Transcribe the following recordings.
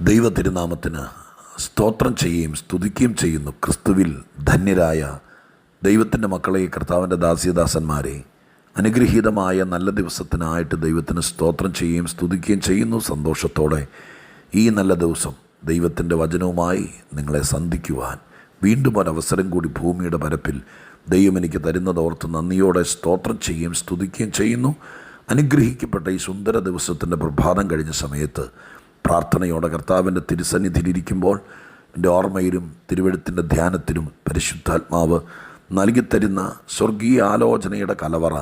ദൈവ തിരുനാമത്തിന് സ്തോത്രം ചെയ്യുകയും സ്തുതിക്കുകയും ചെയ്യുന്നു. ക്രിസ്തുവിൽ ധന്യരായ ദൈവത്തിന്റെ മക്കളെ കർത്താവിന്റെ ദാസ്യദാസന്മാരെ അനുഗ്രഹീതമായ നല്ല ദിവസത്തിനായിട്ട് ദൈവത്തിന് സ്തോത്രം ചെയ്യുകയും സ്തുതിക്കുകയും ചെയ്യുന്നു. സന്തോഷത്തോടെ ഈ നല്ല ദിവസം ദൈവത്തിന്റെ വചനവുമായി നിങ്ങളെ സന്ധിക്കുവാൻ വീണ്ടും ഒരവസരം കൂടി ഭൂമിയുടെ പരപ്പിൽ ദൈവം എനിക്ക് തരുന്നതോർത്ത് നന്ദിയോടെ സ്തോത്രം ചെയ്യുകയും സ്തുതിക്കുകയും ചെയ്യുന്നു. അനുഗ്രഹിക്കപ്പെട്ട ഈ സുന്ദര ദിവസത്തിന്റെ പ്രഭാതം കഴിഞ്ഞ സമയത്ത് പ്രാർത്ഥനയോടെ കർത്താവിന്റെ തിരുസന്നിധിയിലിരിക്കുമ്പോൾ എന്റെ ഓർമ്മയിലും തിരുവഴുത്തിന്റെ ധ്യാനത്തിലും പരിശുദ്ധാത്മാവ് നൽകിത്തരുന്ന സ്വർഗീയ ആലോചനയുടെ കലവറ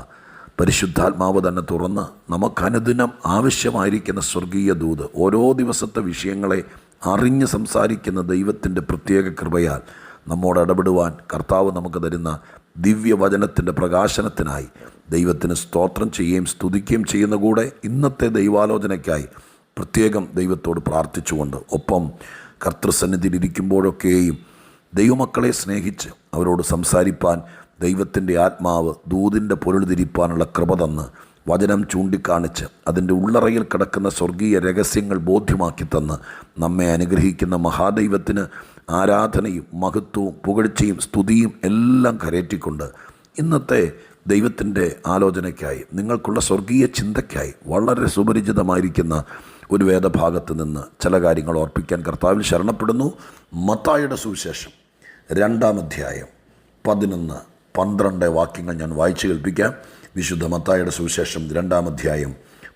പരിശുദ്ധാത്മാവ് തന്നെ തുറന്ന് നമുക്കനുദിനം ആവശ്യമായിരിക്കുന്ന സ്വർഗീയ ദൂത് ഓരോ ദിവസത്തെ വിഷയങ്ങളെ അറിഞ്ഞ് സംസാരിക്കുന്ന ദൈവത്തിന്റെ പ്രത്യേക കൃപയാൽ നമ്മോട് ഇടപെടുവാൻ കർത്താവ് നമുക്ക് തരുന്ന ദിവ്യവചനത്തിന്റെ പ്രകാശനത്തിനായി ദൈവത്തിന് സ്തോത്രം ചെയ്യുകയും സ്തുതിക്കുകയും ചെയ്യുന്ന കൂടെ ഇന്നത്തെ ദൈവാലോചനയ്ക്കായി പ്രത്യേകം ദൈവത്തോട് പ്രാർത്ഥിച്ചുകൊണ്ട് ഒപ്പം കർത്തൃസന്നിധിയിലിരിക്കുമ്പോഴൊക്കെയും ദൈവമക്കളെ സ്നേഹിച്ച് അവരോട് സംസാരിപ്പാൻ ദൈവത്തിന്റെ ആത്മാവ് ദൂതിന്റെ പൊരുൾ തിരിപ്പാനുള്ള കൃപ തന്ന് വചനം ചൂണ്ടിക്കാണിച്ച് അതിന്റെ ഉള്ളറയിൽ കിടക്കുന്ന സ്വർഗീയ രഹസ്യങ്ങൾ ബോധ്യമാക്കി തന്ന് നമ്മെ അനുഗ്രഹിക്കുന്ന മഹാദൈവത്തിന് ആരാധനയും മഹത്വവും പുകഴ്ചയും സ്തുതിയും എല്ലാം കരയറ്റിക്കൊണ്ട് ഇന്നത്തെ ദൈവത്തിന്റെ ആലോചനയ്ക്കായി നിങ്ങൾക്കുള്ള സ്വർഗീയ ചിന്തയ്ക്കായി വളരെ സുപരിചിതമായിരിക്കുന്ന ഒരു വേദഭാഗത്ത് നിന്ന് ചില കാര്യങ്ങൾ ഓർപ്പിക്കാൻ കർത്താവിൽ ശരണപ്പെടുന്നു. മത്തായുടെ സുവിശേഷം രണ്ടാം അധ്യായം പതിനൊന്ന് പന്ത്രണ്ട് വാക്യങ്ങൾ ഞാൻ വായിച്ചു കേൾപ്പിക്കാം. വിശുദ്ധ മത്തായുടെ സുവിശേഷം രണ്ടാം അധ്യായം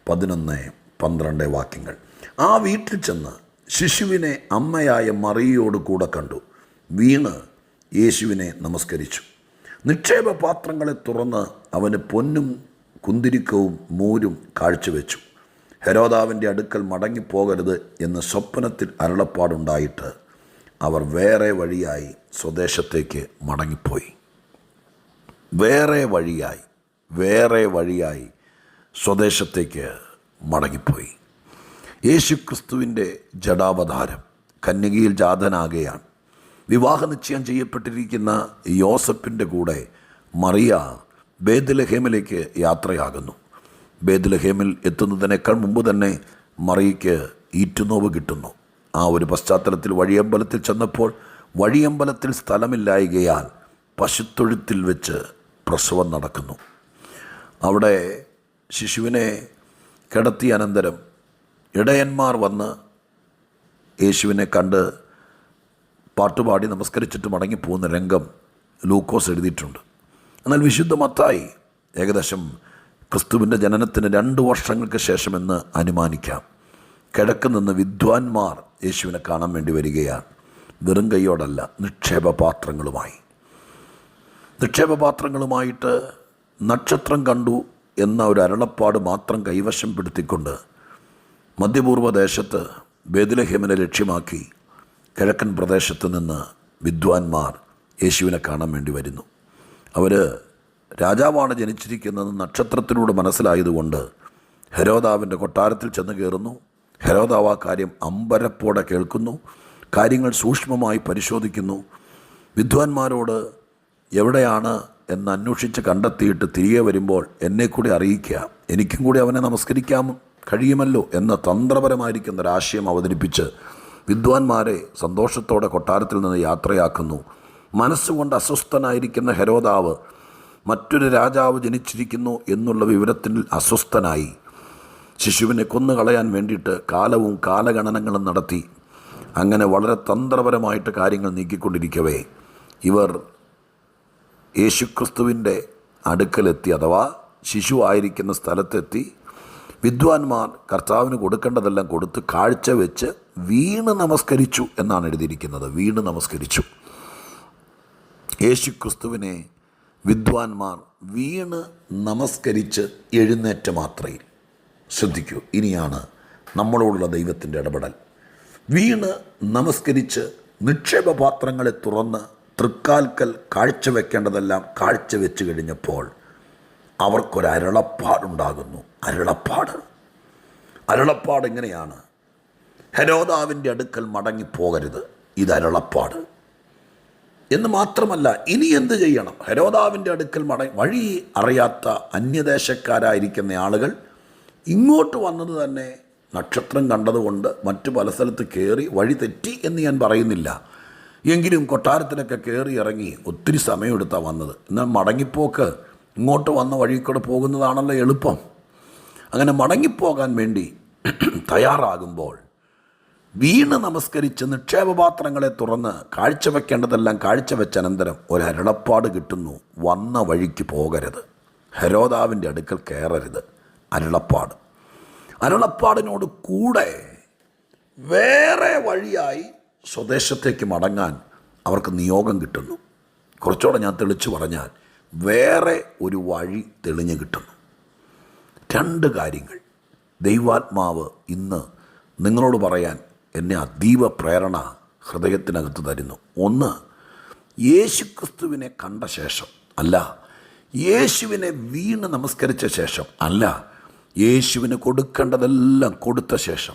പതിനൊന്ന് പന്ത്രണ്ട് വാക്യങ്ങൾ. ആ വീട്ടിൽ ചെന്ന് ശിശുവിനെ അമ്മയായ മറിയോട് കൂടെ കണ്ടു. വീണ് യേശുവിനെ നമസ്കരിച്ചു. നിക്ഷേപ പാത്രങ്ങളെ തുറന്ന് അവന് പൊന്നും കുന്തിരിക്കവും മോരും കാഴ്ചവെച്ചു. ഹെരോദാവിന്റെ അടുക്കൽ മടങ്ങിപ്പോകരുത് എന്ന് സ്വപ്നത്തിൽ അരുളപ്പാടുണ്ടായിട്ട് അവർ വേറെ വഴിയായി സ്വദേശത്തേക്ക് മടങ്ങിപ്പോയി. വേറെ വഴിയായി വേറെ വഴിയായി സ്വദേശത്തേക്ക് മടങ്ങിപ്പോയി. യേശു ക്രിസ്തുവിന്റെ ജഡാവതാരം കന്യകയിൽ ജാതനാകെയാണ്. വിവാഹ നിശ്ചയം ചെയ്യപ്പെട്ടിരിക്കുന്ന യോസഫിന്റെ കൂടെ മറിയ ബേദലഹേമിലേക്ക് യാത്രയാകുന്നു. ബേദലഹേമിൽ എത്തുന്നതിനേക്കാൾ മുമ്പ് തന്നെ മറിയയ്ക്ക് ഈറ്റുനോവ് കിട്ടുന്നു. ആ ഒരു പശ്ചാത്തലത്തിൽ വഴിയമ്പലത്തിൽ ചെന്നപ്പോൾ വഴിയമ്പലത്തിൽ സ്ഥലമില്ലായകയാൽ പശുത്തൊഴുത്തിൽ വെച്ച് പ്രസവം നടക്കുന്നു. അവിടെ ശിശുവിനെ കിടത്തിയ അനന്തരം ഇടയന്മാർ വന്ന് യേശുവിനെ കണ്ട് പാട്ടുപാടി നമസ്കരിച്ചിട്ട് മടങ്ങിപ്പോകുന്ന രംഗം ലൂക്കോസ് എഴുതിയിട്ടുണ്ട്. എന്നാൽ വിശുദ്ധ മത്തായി ഏകദേശം ക്രിസ്തുവിന്റെ ജനനത്തിന് രണ്ട് വർഷങ്ങൾക്ക് ശേഷമെന്ന് അനുമാനിക്കാം. കിഴക്ക് നിന്ന് വിദ്വാൻമാർ യേശുവിനെ കാണാൻ വേണ്ടി വരികയാണ്. വെറും കൈയോടല്ല നിക്ഷേപപാത്രങ്ങളുമായി. നിക്ഷേപപാത്രങ്ങളുമായിട്ട് നക്ഷത്രം കണ്ടു എന്ന ഒരു അരുളപ്പാട് മാത്രം കൈവശം പെടുത്തിക്കൊണ്ട് മധ്യപൂർവ ദേശത്ത് ബേദുലഹിമനെ ലക്ഷ്യമാക്കി കിഴക്കൻ പ്രദേശത്ത് നിന്ന് വിദ്വാൻമാർ യേശുവിനെ കാണാൻ വേണ്ടി വരുന്നു. അവർ രാജാവാണ് ജനിച്ചിരിക്കുന്നത് നക്ഷത്രത്തിലൂടെ മനസ്സിലായതുകൊണ്ട് ഹരോദാവിന്റെ കൊട്ടാരത്തിൽ ചെന്ന് കയറുന്നു. ഹരോദാവ് ആ കാര്യം അമ്പരപ്പോടെ കേൾക്കുന്നു. കാര്യങ്ങൾ സൂക്ഷ്മമായി പരിശോധിക്കുന്നു. വിദ്വാൻമാരോട് എവിടെയാണ് എന്ന് അന്വേഷിച്ച് കണ്ടെത്തിയിട്ട് തിരികെ വരുമ്പോൾ എന്നെ കൂടി അറിയിക്കുക. എനിക്കും കൂടി അവനെ നമസ്കരിക്കാൻ കഴിയുമല്ലോ എന്ന തന്ത്രപരമായിരിക്കുന്ന ഒരാശയം അവതരിപ്പിച്ച് വിദ്വാൻമാരെ സന്തോഷത്തോടെ കൊട്ടാരത്തിൽ നിന്ന് യാത്രയാക്കുന്നു. മനസ്സുകൊണ്ട് അസ്വസ്ഥനായിരിക്കുന്ന ഹെരോദാവ് മറ്റൊരു രാജാവ് ജനിച്ചിരിക്കുന്നു എന്നുള്ള വിവരത്തിൽ അസ്വസ്ഥനായി. ശിശുവിനെ കൊന്നുകളയാൻ വേണ്ടിയിട്ട് കാലവും കാലഗണനങ്ങളും നടത്തി. അങ്ങനെ വളരെ തന്ത്രപരമായിട്ട് കാര്യങ്ങൾ നീക്കിക്കൊണ്ടിരിക്കവേ. ഇവർ യേശുക്രിസ്തുവിന്റെ അടുക്കലെത്തി അഥവാ ശിശു ആയിരിക്കുന്ന സ്ഥലത്തെത്തി വിദ്വാൻമാർ കർത്താവിന് കൊടുക്കേണ്ടതെല്ലാം കൊടുത്ത് കാഴ്ച വെച്ച് വീണ് നമസ്കരിച്ചു എന്നാണ് എഴുതിയിരിക്കുന്നത്. വീണ് നമസ്കരിച്ചു. യേശുക്രിസ്തുവിനെ വിദ്വാൻമാർ വീണ് നമസ്കരിച്ച് എഴുന്നേറ്റ മാത്രയിൽ ശ്രദ്ധിക്കൂ ഇനിയാണ് നമ്മളോടുള്ള ദൈവത്തിന്റെ ഇടപെടൽ. വീണ് നമസ്കരിച്ച് നിക്ഷേപപാത്രങ്ങളെ തുറന്ന് തൃക്കാൽക്കൽ കാഴ്ചവെക്കേണ്ടതെല്ലാം കാഴ്ചവെച്ച് കഴിഞ്ഞപ്പോൾ അവർക്കൊരു അരുളപ്പാടുണ്ടാകുന്നു അരളപ്പാട്. അരുളപ്പാട് എങ്ങനെയാണ്? ഹരോദാവിന്റെ അടുക്കൽ മടങ്ങിപ്പോകരുത്. ഇത് അരുളപ്പാട് എന്ന് മാത്രമല്ല ഇനി എന്ത് ചെയ്യണം? ഹരോദാവിന്റെ അടുക്കൽ മട വഴി അറിയാത്ത അന്യദേശക്കാരായിരിക്കുന്ന ആളുകൾ ഇങ്ങോട്ട് വന്നത് തന്നെ നക്ഷത്രം കണ്ടതുകൊണ്ട് മറ്റു പല സ്ഥലത്ത് കയറി വഴി തെറ്റി എന്ന് ഞാൻ പറയുന്നില്ല. എങ്കിലും കൊട്ടാരത്തിലൊക്കെ കയറി ഇറങ്ങി ഒത്തിരി സമയമെടുത്താണ് വന്നത്. എന്നാൽ മടങ്ങിപ്പോക്ക് ഇങ്ങോട്ട് വന്ന വഴി കൂടെ പോകുന്നതാണല്ലോ എളുപ്പം. അങ്ങനെ മടങ്ങിപ്പോകാൻ വേണ്ടി തയ്യാറാകുമ്പോൾ വീണ് നമസ്കരിച്ച് നിക്ഷേപപാത്രങ്ങളെ തുറന്ന് കാഴ്ചവെക്കേണ്ടതെല്ലാം കാഴ്ചവെച്ച അനന്തരം ഒരു അരുളപ്പാട് കിട്ടുന്നു. വന്ന വഴിക്ക് പോകരുത്. ഹരോദാവിന്റെ അടുക്കൽ കയറരുത്. അരുളപ്പാട്. അരുളപ്പാടിനോട് കൂടെ വേറെ വഴിയായി സ്വദേശത്തേക്ക് മടങ്ങാൻ അവർക്ക് നിയോഗം കിട്ടുന്നു. കുറച്ചുകൂടെ ഞാൻ തെളിച്ചു പറഞ്ഞാൽ വേറെ ഒരു വഴി തെളിഞ്ഞു കിട്ടുന്നു. രണ്ട് കാര്യങ്ങൾ. ദൈവാത്മാവ് ഇന്ന് നിങ്ങളോട് പറയാൻ എന്നെ അതീവ പ്രേരണ ഹൃദയത്തിനകത്ത് തരുന്നു. ഒന്ന് യേശുക്രിസ്തുവിനെ കണ്ട ശേഷം. അല്ല യേശുവിനെ വീണ് നമസ്കരിച്ച ശേഷം. അല്ല യേശുവിന് കൊടുക്കേണ്ടതെല്ലാം കൊടുത്ത ശേഷം.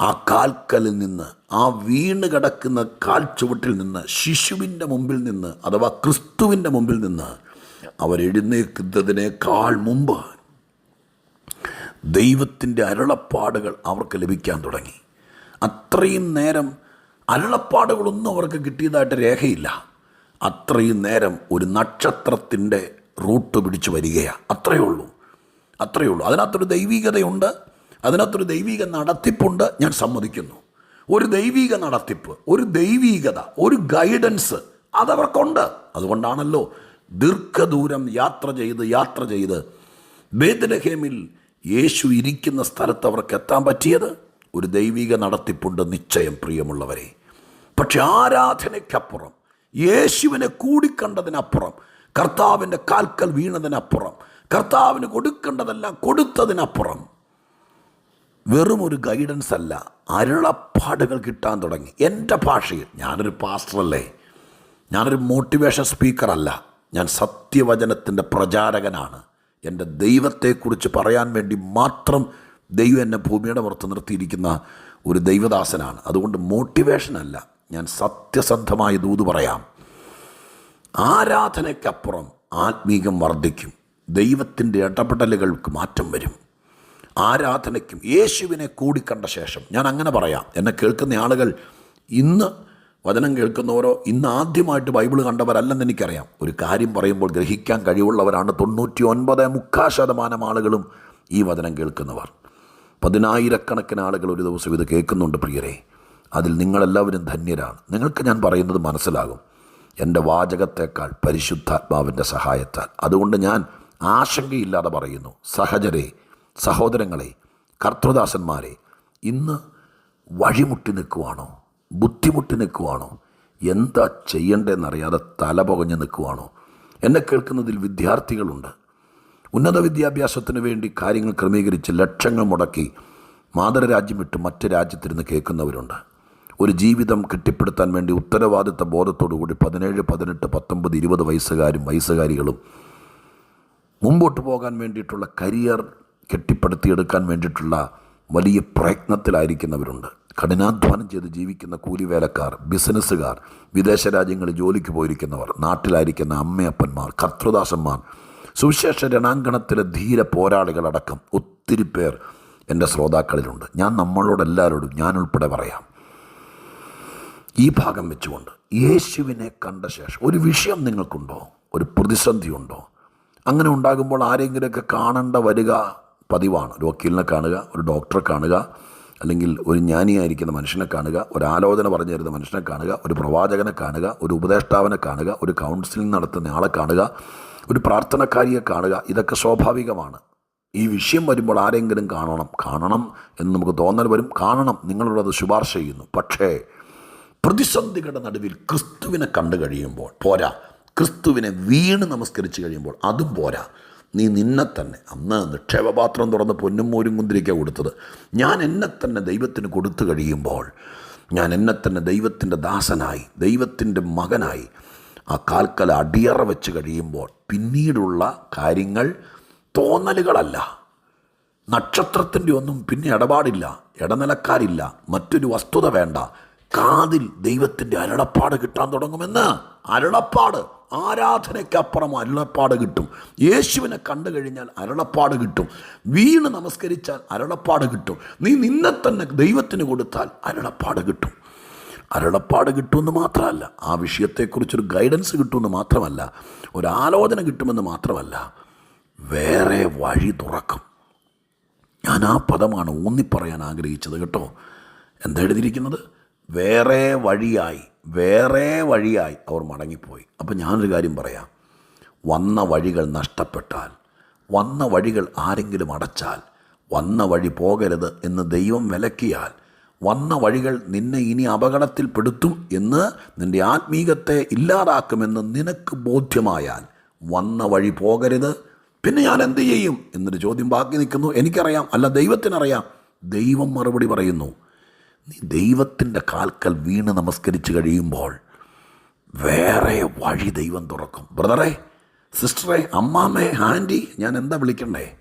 ആ കാൽക്കലിൽ നിന്ന് ആ വീണ് കിടക്കുന്ന കാൽ ചുവട്ടിൽ നിന്ന് ശിശുവിന്റെ മുമ്പിൽ നിന്ന് അഥവാ ക്രിസ്തുവിന്റെ മുമ്പിൽ നിന്ന് അവരെഴുന്നേക്കുന്നതിനേക്കാൾ മുമ്പ് ദൈവത്തിന്റെ അരുളപ്പാടുകൾ അവർക്ക് ലഭിക്കാൻ തുടങ്ങി. അത്രയും നേരം അരുളപ്പാടുകളൊന്നും അവർക്ക് കിട്ടിയതായിട്ട് രേഖയില്ല. അത്രയും നേരം ഒരു നക്ഷത്രത്തിന്റെ റൂട്ട് പിടിച്ചു വരികയാണ് അത്രയേ ഉള്ളൂ. അത്രയേ ഉള്ളൂ. അതിനകത്തൊരു ദൈവികതയുണ്ട്. അതിനകത്തൊരു ദൈവിക നടത്തിപ്പുണ്ട്. ഞാൻ സമ്മതിക്കുന്നു. ഒരു ദൈവിക നടത്തിപ്പ് ഒരു ദൈവികത ഒരു ഗൈഡൻസ് അതവർക്കുണ്ട്. അതുകൊണ്ടാണല്ലോ ദീർഘദൂരം യാത്ര ചെയ്ത് യാത്ര ചെയ്ത് ബേദലഹേമിൽ യേശു ഇരിക്കുന്ന സ്ഥലത്ത് അവർക്ക് എത്താൻ പറ്റിയത്. ഒരു ദൈവിക നടത്തിപ്പുണ്ട് നിശ്ചയം പ്രിയമുള്ളവരെ. പക്ഷെ ആരാധനയ്ക്കപ്പുറം യേശുവിനെ കൂടിക്കണ്ടതിനപ്പുറം കർത്താവിന്റെ കാൽക്കൽ വീണതിനപ്പുറം കർത്താവിന് കൊടുക്കേണ്ടതെല്ലാം കൊടുത്തതിനപ്പുറം വെറും ഒരു ഗൈഡൻസ് അല്ല അരുളപ്പാടുകൾ കിട്ടാൻ തുടങ്ങി. എന്റെ ഭാഷയിൽ ഞാനൊരു പാസ്റ്ററല്ലേ ഞാനൊരു മോട്ടിവേഷൻ സ്പീക്കറല്ല ഞാൻ സത്യവചനത്തിന്റെ പ്രചാരകനാണ്. എന്റെ ദൈവത്തെക്കുറിച്ച് പറയാൻ വേണ്ടി മാത്രം ദൈവം എന്നെ ഭൂമിയുടെ പുറത്ത് നിർത്തിയിരിക്കുന്ന ഒരു ദൈവദാസനാണ്. അതുകൊണ്ട് മോട്ടിവേഷനല്ല ഞാൻ സത്യസന്ധമായ ദൂത് പറയാം. ആരാധനയ്ക്കപ്പുറം ആത്മീകം വർദ്ധിക്കും. ദൈവത്തിന്റെ ഇടപെടലുകൾക്ക് മാറ്റം വരും. ആരാധനയ്ക്കും യേശുവിനെ കൂടിക്കണ്ട ശേഷം ഞാൻ അങ്ങനെ പറയാം. എന്നെ കേൾക്കുന്ന ആളുകൾ ഇന്ന് വചനം കേൾക്കുന്നവരോ ഇന്ന് ആദ്യമായിട്ട് ബൈബിൾ കണ്ടവരല്ലെന്ന് എനിക്കറിയാം. ഒരു കാര്യം പറയുമ്പോൾ ഗ്രഹിക്കാൻ കഴിവുള്ളവരാണ് തൊണ്ണൂറ്റി ഒൻപത് മുക്കാൽ ശതമാനം ആളുകളും ഈ വചനം കേൾക്കുന്നവർ. പതിനായിരക്കണക്കിന് ആളുകൾ ഒരു ദിവസം ഇത് കേൾക്കുന്നുണ്ട് പ്രിയരെ. അതിൽ നിങ്ങളെല്ലാവരും ധന്യരാണ്. നിങ്ങൾക്ക് ഞാൻ പറയുന്നത് മനസ്സിലാകും. എന്റെ വാചകത്തേക്കാൾ പരിശുദ്ധാത്മാവിന്റെ സഹായത്താൽ. അതുകൊണ്ട് ഞാൻ ആശങ്കയില്ലാതെ പറയുന്നു. സഹചരെ സഹോദരങ്ങളെ കർത്തൃദാസന്മാരെ ഇന്ന് വഴിമുട്ടി നിൽക്കുവാണോ? ബുദ്ധിമുട്ടി നിൽക്കുവാണോ? എന്താ ചെയ്യേണ്ടതെന്നറിയാതെ തല പുകഞ്ഞ് നിൽക്കുവാണോ? എന്നെ കേൾക്കുന്നതിൽ വിദ്യാർത്ഥികളുണ്ട്. ഉന്നത വിദ്യാഭ്യാസത്തിന് വേണ്ടി കാര്യങ്ങൾ ക്രമീകരിച്ച് ലക്ഷങ്ങൾ മുടക്കി മാതൃരാജ്യം വിട്ട് മറ്റ് രാജ്യത്തിരുന്ന് കേൾക്കുന്നവരുണ്ട്. ഒരു ജീവിതം കെട്ടിപ്പടുത്താൻ വേണ്ടി ഉത്തരവാദിത്ത ബോധത്തോടുകൂടി പതിനേഴ് പതിനെട്ട് പത്തൊമ്പത് ഇരുപത് വയസ്സുകാരും വയസ്സുകാരികളും മുമ്പോട്ട് പോകാൻ വേണ്ടിയിട്ടുള്ള കരിയർ കെട്ടിപ്പടുത്തിയെടുക്കാൻ വേണ്ടിയിട്ടുള്ള വലിയ പ്രയത്നത്തിലായിരിക്കുന്നവരുണ്ട്. കഠിനാധ്വാനം ചെയ്ത് ജീവിക്കുന്ന കൂലിവേലക്കാർ ബിസിനസ്സുകാർ വിദേശ രാജ്യങ്ങളിൽ ജോലിക്ക് പോയിരിക്കുന്നവർ നാട്ടിലായിരിക്കുന്ന അമ്മയപ്പന്മാർ കർത്തൃദാസന്മാർ സുവിശേഷ രണാങ്കണത്തിലെ ധീര പോരാളികളടക്കം ഒത്തിരി പേർ എന്റെ ശ്രോതാക്കളിലുണ്ട്. ഞാൻ നമ്മളോടെല്ലാവരോടും ഞാനുൾപ്പെടെ പറയാം. ഈ ഭാഗം വെച്ചുകൊണ്ട് യേശുവിനെ കണ്ട ശേഷം ഒരു വിഷയം നിങ്ങൾക്കുണ്ടോ? ഒരു പ്രതിസന്ധി ഉണ്ടോ അങ്ങനെ ഉണ്ടാകുമ്പോൾ ആരെങ്കിലുമൊക്കെ കാണേണ്ട വരിക പതിവാണ്. ഒരു വക്കീലിനെ കാണുക ഒരു ഡോക്ടറെ കാണുക അല്ലെങ്കിൽ ഒരു ജ്ഞാനിയായിരിക്കുന്ന മനുഷ്യനെ കാണുക ഒരു ആലോചന പറഞ്ഞു തരുന്ന മനുഷ്യനെ കാണുക ഒരു പ്രവാചകനെ കാണുക ഒരു ഉപദേഷ്ടാവിനെ കാണുക ഒരു കൗൺസിലിംഗ് നടത്തുന്ന ആളെ കാണുക ഒരു പ്രാർത്ഥനക്കാരിയെ കാണുക ഇതൊക്കെ സ്വാഭാവികമാണ്. ഈ വിഷയം വരുമ്പോൾ ആരെങ്കിലും കാണണം കാണണം എന്ന് നമുക്ക് തോന്നൽ വരും. കാണണം നിങ്ങളോട് അത് ശുപാർശ ചെയ്യുന്നു. പക്ഷേ പ്രതിസന്ധികളുടെ നടുവിൽ ക്രിസ്തുവിനെ കണ്ടു കഴിയുമ്പോൾ പോരാ. ക്രിസ്തുവിനെ വീണ് നമസ്കരിച്ച് കഴിയുമ്പോൾ അതും പോരാ. നീ നിന്നെ തന്നെ അന്ന് നിക്ഷേപപാത്രം തുറന്ന് പൊന്നും മോരും കുന്തിരിക്കുക കൊടുത്തത്. ഞാൻ എന്നെ തന്നെ ദൈവത്തിന് കൊടുത്തു കഴിയുമ്പോൾ ഞാൻ എന്നെ തന്നെ ദൈവത്തിന്റെ ദാസനായി ദൈവത്തിന്റെ മകനായി ആ കാൽക്കല അടിയറ വെച്ച് കഴിയുമ്പോൾ പിന്നീടുള്ള കാര്യങ്ങൾ തോന്നലുകളല്ല. നക്ഷത്രത്തിന്റെ ഒന്നും പിന്നെ ഇടപാടില്ല. ഇടനിലക്കാരില്ല. മറ്റൊരു വസ്തുത വേണ്ട. കാതിൽ ദൈവത്തിന്റെ അരുളപ്പാട് കിട്ടാൻ തുടങ്ങുമെന്ന്? അരുളപ്പാട്. ആരാധനയ്ക്കപ്പുറം അരുളപ്പാട് കിട്ടും. യേശുവിനെ കണ്ടു കഴിഞ്ഞാൽ അരുളപ്പാട് കിട്ടും. വീണ് നമസ്കരിച്ചാൽ അരുളപ്പാട് കിട്ടും. നീ നിന്നെ തന്നെ ദൈവത്തിന് കൊടുത്താൽ അരുളപ്പാട് കിട്ടും. അരുളപ്പാട് കിട്ടുമെന്ന് മാത്രമല്ല ആ വിഷയത്തെക്കുറിച്ചൊരു ഗൈഡൻസ് കിട്ടുമെന്ന് മാത്രമല്ല ഒരു ആലോചന കിട്ടുമെന്ന് മാത്രമല്ല വേറെ വഴി തുറക്കും. ഞാൻ ആ പദമാണ് ഊന്നിപ്പറയാൻ ആഗ്രഹിച്ചത് കേട്ടോ. എന്താ എഴുതിയിരിക്കുന്നത്? വേറെ വഴിയായി വേറെ വഴിയായി അവർ മടങ്ങിപ്പോയി. അപ്പം ഞാനൊരു കാര്യം പറയാം. വന്ന വഴികൾ നഷ്ടപ്പെട്ടാൽ വന്ന വഴികൾ ആരെങ്കിലും അടച്ചാൽ വന്ന വഴി പോകരുത് എന്ന് ദൈവം വിലക്കിയാൽ വന്ന വഴികൾ നിന്നെ ഇനി അപകടത്തിൽപ്പെടുത്തും എന്ന് നിന്റെ ആത്മീകത്തെ ഇല്ലാതാക്കുമെന്ന് നിനക്ക് ബോധ്യമായാൽ വന്ന വഴി പോകരുത്. പിന്നെ ഞാൻ എന്ത് ചെയ്യും? എന്നൊരു ചോദ്യം ബാക്കി നിൽക്കുന്നു. എനിക്കറിയാം. അല്ല ദൈവത്തിനറിയാം. ദൈവം മറുപടി പറയുന്നു. നീ ദൈവത്തിന്റെ കാൽക്കൽ വീണ് നമസ്കരിച്ച് കഴിയുമ്പോൾ വേറെ വഴി ദൈവം തുറക്കും. ബ്രദറെ സിസ്റ്ററെ അമ്മാമ്മേ ആന്റി ഞാൻ എന്താ വിളിക്കണ്ടേ?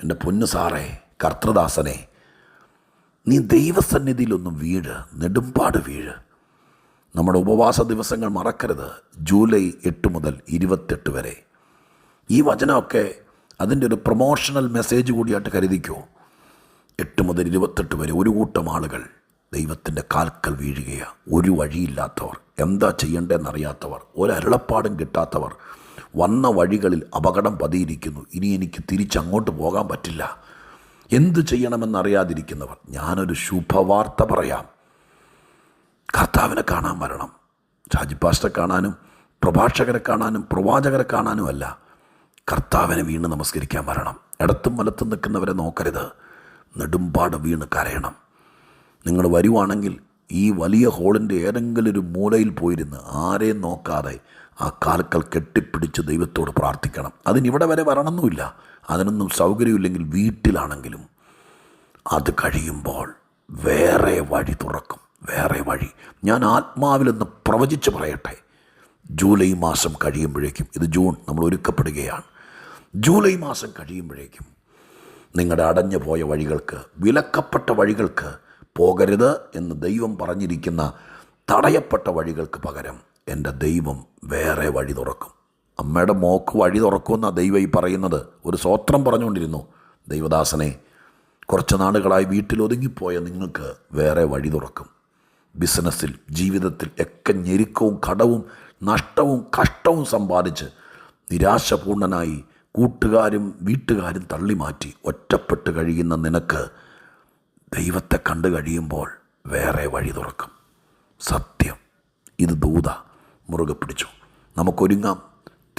എന്റെ പൊന്നു സാറേ കർത്തൃദാസനെ നീ ദൈവസന്നിധിയിലൊന്നും വീഴ് നെടുമ്പാട് വീഴ്. നമ്മുടെ ഉപവാസ ദിവസങ്ങൾ മറക്കരുത്. ജൂലൈ എട്ട് മുതൽ ഇരുപത്തെട്ട് വരെ. ഈ വചനമൊക്കെ അതിന്റെ ഒരു പ്രൊമോഷണൽ മെസ്സേജ് കൂടിയായിട്ട് കരുതിക്കോ? എട്ട് മുതൽ ഇരുപത്തെട്ട് വരെ ഒരു കൂട്ടം ആളുകൾ ദൈവത്തിന്റെ കാൽക്കൽ വീഴുകയാണ് ഒരു വഴിയില്ലാത്തവർ എന്താ ചെയ്യേണ്ടതെന്നറിയാത്തവർ ഒരരുളപ്പാടും കിട്ടാത്തവർ വന്ന വഴികളിൽ അപകടം പതിയിരിക്കുന്നു. ഇനി എനിക്ക് തിരിച്ചങ്ങോട്ട് പോകാൻ പറ്റില്ല. എന്തു ചെയ്യണമെന്നറിയാതിരിക്കുന്നവർ ഞാനൊരു ശുഭവാർത്ത പറയാം. കർത്താവിനെ കാണാൻ വരണം. ഷാജിപ്പാസ്റ്റെ കാണാനും പ്രഭാഷകരെ കാണാനും പ്രവാചകരെ കാണാനുമല്ല കർത്താവിനെ വീണ് നമസ്കരിക്കാൻ വരണം. ഇടത്തും വലത്തും നിൽക്കുന്നവരെ നോക്കരുത്. നെടുമ്പാട് വീണ് കരയണം. നിങ്ങൾ വരുവാണെങ്കിൽ ഈ വലിയ ഹോളിന്റെ ഏതെങ്കിലും ഒരു മൂലയിൽ പോയിരുന്ന് ആരെയും നോക്കാതെ ആ കാൽക്കൽ കെട്ടിപ്പിടിച്ച് ദൈവത്തോട് പ്രാർത്ഥിക്കണം. അതിനിവിടെ വരെ വരണമെന്നുമില്ല. അതിനൊന്നും സൗകര്യമില്ലെങ്കിൽ വീട്ടിലാണെങ്കിലും അത് കഴിയുമ്പോൾ വേറെ വഴി തുറക്കും. വേറെ വഴി. ഞാൻ ആത്മാവിലെന്ന് പ്രവചിച്ച് പറയട്ടെ. ജൂലൈ മാസം കഴിയുമ്പോഴേക്കും ഇത് ജൂൺ നമ്മൾ ഒരുക്കപ്പെടുകയാണ്. ജൂലൈ മാസം കഴിയുമ്പോഴേക്കും നിങ്ങളുടെ അടഞ്ഞു പോയ വഴികൾക്ക് വിലക്കപ്പെട്ട വഴികൾക്ക് പോകരുത് എന്ന് ദൈവം പറഞ്ഞിരിക്കുന്ന തടയപ്പെട്ട വഴികൾക്ക് പകരം എന്റെ ദൈവം വേറെ വഴി തുറക്കും. അമ്മയുടെ മോക്ക് വഴി തുറക്കുമെന്ന ദൈവം ഈ പറയുന്നത്. ഒരു സ്വോത്രം പറഞ്ഞുകൊണ്ടിരുന്നു. ദൈവദാസനെ കുറച്ച് നാളുകളായി വീട്ടിൽ ഒതുങ്ങിപ്പോയ നിങ്ങൾക്ക് വേറെ വഴി തുറക്കും. ബിസിനസ്സിൽ ജീവിതത്തിൽ ഒക്കെ ഞെരുക്കവും കടവും നഷ്ടവും കഷ്ടവും സമ്പാദിച്ച് നിരാശപൂർണനായി കൂട്ടുകാരും വീട്ടുകാരും തള്ളി മാറ്റി ഒറ്റപ്പെട്ട് കഴിയുന്ന നിനക്ക് ദൈവത്തെ കണ്ടു കഴിയുമ്പോൾ വേറെ വഴി തുറക്കും. സത്യം. ഇത് ദൂത. മുറുകെ പിടിച്ചു. നമുക്കൊരുങ്ങാം.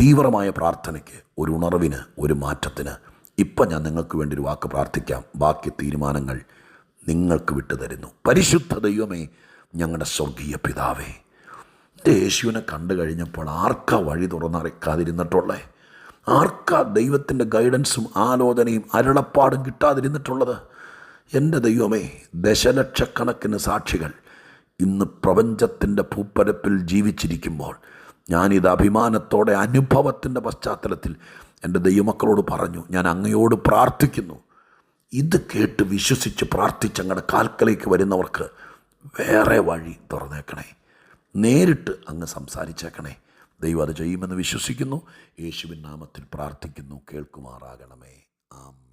തീവ്രമായ പ്രാർത്ഥനയ്ക്ക് ഒരു ഉണർവിന് ഒരു മാറ്റത്തിന്. ഇപ്പം ഞാൻ നിങ്ങൾക്ക് വേണ്ടി ഒരു വാക്ക് പ്രാർത്ഥിക്കാം. ബാക്കി തീരുമാനങ്ങൾ നിങ്ങൾക്ക് വിട്ടുതരുന്നു പരിശുദ്ധ ദൈവമേ ഞങ്ങളുടെ സ്വർഗീയ പിതാവേ യേശുവിനെ കണ്ടു കഴിഞ്ഞപ്പോൾ ആർക്കാ വഴി തുറന്നറിക്കാതിരുന്നിട്ടുള്ളേ ആർക്കാ ദൈവത്തിന്റെ ഗൈഡൻസും ആലോചനയും അരുളപ്പാടും കിട്ടാതിരുന്നിട്ടുള്ളത്? എന്റെ ദൈവമേ ദശലക്ഷക്കണക്കിന് സാക്ഷികൾ ഇന്ന് പ്രപഞ്ചത്തിന്റെ ഭൂപ്പരപ്പിൽ ജീവിച്ചിരിക്കുമ്പോൾ ഞാനിത് അഭിമാനത്തോടെ അനുഭവത്തിന്റെ പശ്ചാത്തലത്തിൽ എന്റെ ദൈവമക്കളോട് പറഞ്ഞു ഞാൻ അങ്ങയോട് പ്രാർത്ഥിക്കുന്നു. ഇത് കേട്ട് വിശ്വസിച്ച് പ്രാർത്ഥിച്ച് അങ്ങയുടെ കാൽക്കലേക്ക് വരുന്നവർക്ക് വേറെ വഴി തുറന്നേക്കണേ. നേരിട്ട് അങ്ങ് സംസാരിച്ചേക്കണേ. ദൈവം അത് ചെയ്യുമെന്ന് വിശ്വസിക്കുന്നു. യേശുവിൻ നാമത്തിൽ പ്രാർത്ഥിക്കുന്നു. കേൾക്കുമാറാകണമേ. ആമേൻ.